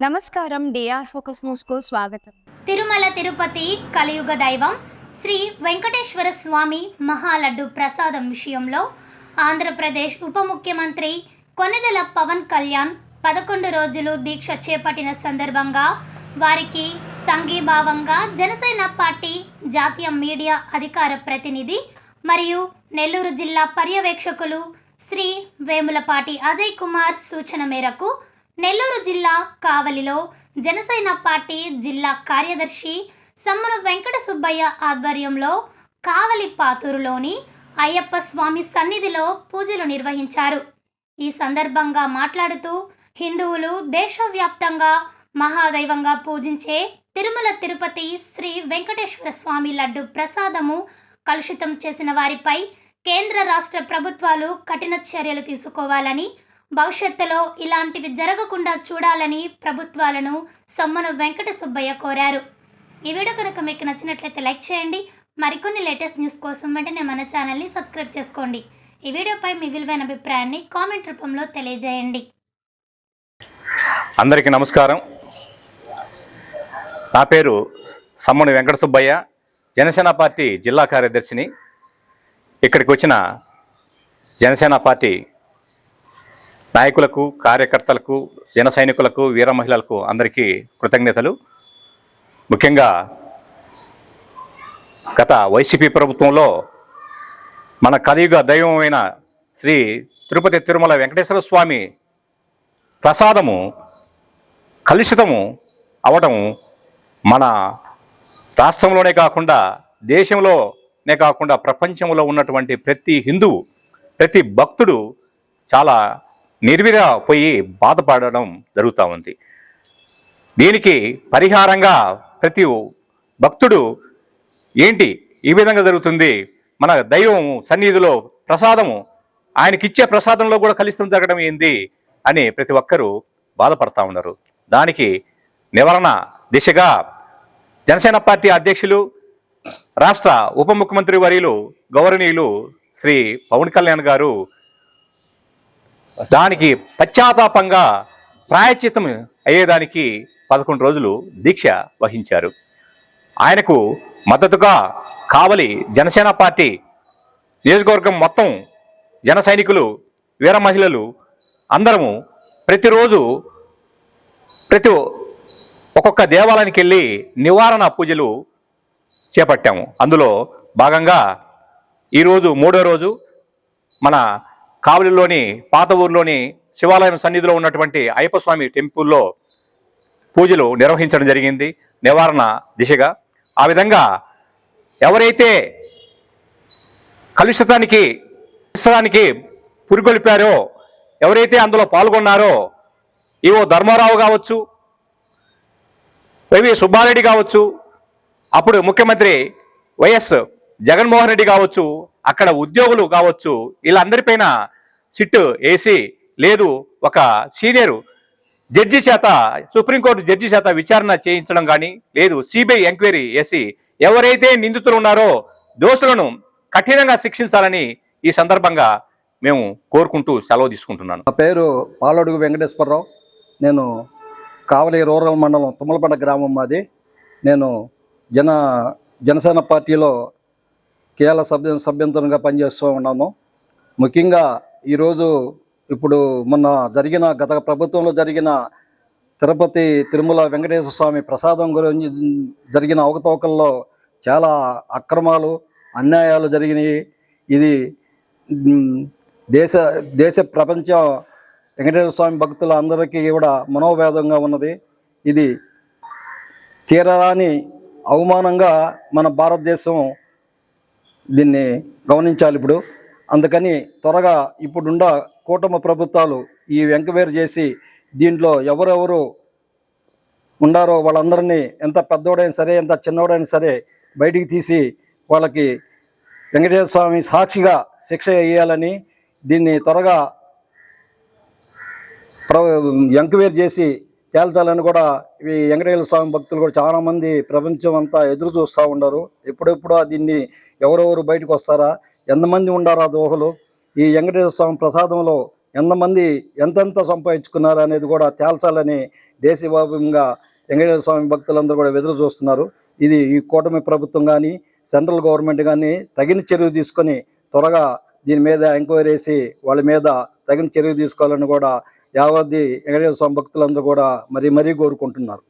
నమస్కారం DR focus న్యూస్కు స్వాగతం. తిరుమల తిరుపతి కలియుగ దైవం శ్రీ వెంకటేశ్వర స్వామి మహాలడ్డు ప్రసాదం విషయంలో ఆంధ్రప్రదేశ్ ఉప ముఖ్యమంత్రి కొనెదల పవన్ కళ్యాణ్ పదకొండు రోజులు దీక్ష చేపట్టిన సందర్భంగా వారికి సంఘీభావంగా జనసేన పార్టీ జాతీయ మీడియా అధికార ప్రతినిధి మరియు నెల్లూరు జిల్లా పర్యవేక్షకులు శ్రీ వేములపాటి అజయ్ కుమార్ సూచన మేరకు నెల్లూరు జిల్లా కావలిలో జనసేన పార్టీ జిల్లా కార్యదర్శి సమ్మన వెంకట సుబ్బయ్య ఆధ్వర్యంలో కావలి పాతూరులోని అయ్యప్ప స్వామి సన్నిధిలో పూజలు నిర్వహించారు. ఈ సందర్భంగా మాట్లాడుతూ హిందువులు దేశవ్యాప్తంగా మహాదైవంగా పూజించే తిరుమల తిరుపతి శ్రీ వెంకటేశ్వర స్వామి లడ్డు ప్రసాదము కలుషితం చేసిన వారిపై కేంద్ర రాష్ట్ర ప్రభుత్వాలు కఠిన చర్యలు తీసుకోవాలని భవిష్యత్తులో ఇలాంటివి జరగకుండా చూడాలని ప్రభుత్వాలను సమ్మన వెంకట సుబ్బయ్య కోరారు. ఈ వీడియో కనుక మీకు నచ్చినట్లయితే లైక్ చేయండి. మరికొన్ని లేటెస్ట్ న్యూస్ కోసం వెంటనే మన ఛానల్ని సబ్స్క్రైబ్ చేసుకోండి. ఈ వీడియోపై మీ విలువైన అభిప్రాయాన్ని కామెంట్ రూపంలో తెలియజేయండి. అందరికీ నమస్కారం. నా పేరు సమ్మని వెంకట సుబ్బయ్య జనసేన పార్టీ జిల్లా కార్యదర్శిని. ఇక్కడికి వచ్చిన జనసేన పార్టీ నాయకులకు కార్యకర్తలకు జన సైనికులకు వీర మహిళలకు అందరికీ కృతజ్ఞతలు. ముఖ్యంగా గత వైసీపీ ప్రభుత్వంలో మన కలియుగ దైవమైన శ్రీ తిరుపతి తిరుమల వెంకటేశ్వర స్వామి ప్రసాదము కలుషితము అవడం మన రాష్ట్రంలోనే కాకుండా దేశంలోనే కాకుండా ప్రపంచంలో ఉన్నటువంటి ప్రతి హిందువు ప్రతి భక్తుడు చాలా నిర్విరా పోయి బాధపడడం జరుగుతూ ఉంది. దీనికి పరిహారంగా ప్రతి భక్తుడు ఏంటి ఈ విధంగా జరుగుతుంది? మన దైవం సన్నిధిలో ప్రసాదము ఆయనకిచ్చే ప్రసాదంలో కూడా కలిసితం జరగడం ఏంది? అని ప్రతి ఒక్కరూ బాధపడతా ఉన్నారు. దానికి నివారణ దిశగా జనసేన పార్టీ అధ్యక్షులు రాష్ట్ర ఉప ముఖ్యమంత్రి వర్యులు గౌరవనీయులు శ్రీ పవన్ కళ్యాణ్ గారు దానికి పశ్చాత్తాపంగా ప్రాయచితం అయ్యేదానికి పదకొండు రోజులు దీక్ష వహించారు. ఆయనకు మద్దతుగా కావలి జనసేన పార్టీ నియోజకవర్గం మొత్తం జన సైనికులు వీర మహిళలు అందరము ప్రతిరోజు ప్రతి ఒక్కొక్క దేవాలయానికి వెళ్ళి నివారణ పూజలు చేపట్టాము. అందులో భాగంగా ఈరోజు మూడో రోజు మన కావలిలోని పాత ఊరిలోని శివాలయం సన్నిధిలో ఉన్నటువంటి అయ్యప్ప స్వామి టెంపుల్లో పూజలు నిర్వహించడం జరిగింది. నివారణ దిశగా. ఆ విధంగా ఎవరైతే కలుషితానికి కలుషితానికి పురిగొల్పారో ఎవరైతే అందులో పాల్గొన్నారో ఈవో ధర్మారావు కావచ్చు వైవి సుబ్బారెడ్డి కావచ్చు అప్పుడు ముఖ్యమంత్రి వైఎస్ జగన్మోహన్ రెడ్డి కావచ్చు అక్కడ ఉద్యోగులు కావచ్చు వీళ్ళందరిపైన సిట్టు వేసి లేదు ఒక సీనియర్ జడ్జి చేత సుప్రీంకోర్టు జడ్జి చేత విచారణ చేయించడం కానీ లేదు సిబిఐ ఎంక్వైరీ వేసి ఎవరైతే నిందితులు ఉన్నారో దోషులను కఠినంగా శిక్షించాలని ఈ సందర్భంగా మేము కోరుకుంటూ సెలవు తీసుకుంటున్నాను. నా పేరు పాలడుగు వెంకటేశ్వరరావు. నేను కావలి రూరల్ మండలం తుమ్మలపండ గ్రామం మాది. నేను జన జనసేన పార్టీలో కీలక సభ్య సభ్యంతరంగా పనిచేస్తూ ఉన్నాము. ముఖ్యంగా ఈరోజు ఇప్పుడు మొన్న జరిగిన గత ప్రభుత్వంలో జరిగిన తిరుపతి తిరుమల వెంకటేశ్వర స్వామి ప్రసాదం గురించి జరిగిన అవకతవకల్లో చాలా అక్రమాలు అన్యాయాలు జరిగినాయి. ఇది దేశ దేశ ప్రపంచ వెంకటేశ్వర స్వామి భక్తుల అందరికీ కూడా మనోవేదంగా ఉన్నది. ఇది తీరరాని అవమానంగా మన భారతదేశం దీన్ని గమనించాలి ఇప్పుడు. అందుకని త్వరగా ఇప్పుడున్న కూటమి ప్రభుత్వాలు ఈ వెంకవేరు చేసి దీంట్లో ఎవరెవరు ఉండారో వాళ్ళందరినీ ఎంత పెద్దోడైనా సరే ఎంత చిన్నోడైనా సరే బయటికి తీసి వాళ్ళకి వెంకటేశ్వర స్వామి సాక్షిగా శిక్ష వేయాలని దీన్ని త్వరగా ప్ర ఎంక్వైరీ చేసి తేల్చాలని కూడా ఈ వెంకటేశ్వర స్వామి భక్తులు కూడా చాలామంది ప్రపంచం అంతా ఎదురు చూస్తూ ఉన్నారు. ఎప్పుడెప్పుడు దీన్ని ఎవరెవరు బయటకు వస్తారా? ఎంతమంది ఉండారా దోహలు? ఈ వెంకటేశ్వర స్వామి ప్రసాదంలో ఎంతమంది ఎంతెంత సంపాదించుకున్నారు అనేది కూడా తేల్చాలని దేశవ్యాప్తంగా వెంకటేశ్వర స్వామి భక్తులందరూ కూడా ఎదురు చూస్తున్నారు. ఇది ఈ కూటమి ప్రభుత్వం కానీ సెంట్రల్ గవర్నమెంట్ కానీ తగిన చర్య తీసుకొని త్వరగా దీని మీద ఎంక్వైరీ చేసి వాళ్ళ మీద తగిన చర్య తీసుకోవాలని కూడా యావద్ది వెంకటేశ్వర స్వామి భక్తులందరూ కూడా మరీ మరీ కోరుకుంటున్నారు.